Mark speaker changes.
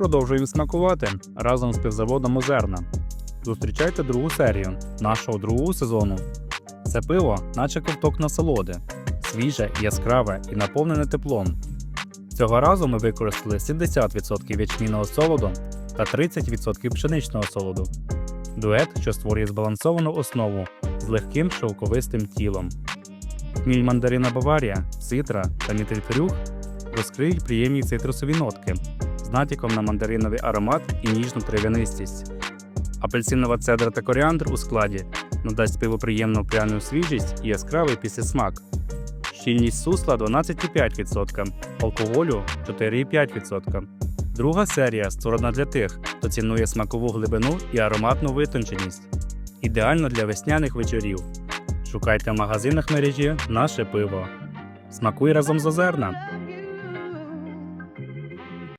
Speaker 1: Продовжуємо смакувати разом з пивзаводом Озерна. Зустрічайте другу серію нашого другого сезону. Це пиво, наче ковток насолоди, свіже, яскраве і наповнене теплом. Цього разу ми використали 70% ячмінного солоду та 30% пшеничного солоду. Дует, що створює збалансовану основу з легким шовковистим тілом. Хміль мандарина Баварія, цитра та мітельфрюх розкриють приємні цитрусові нотки з натяком на мандариновий аромат і ніжну трав'янистість. Апельсинова цедра та коріандр у складі надасть пиву приємну пряну свіжість і яскравий післясмак. Щільність сусла 12,5%, алкоголю 4,5%. Друга серія створена для тих, хто цінує смакову глибину і ароматну витонченість. Ідеально для весняних вечорів. Шукайте в магазинах мережі наше пиво. Смакуй разом з озерна.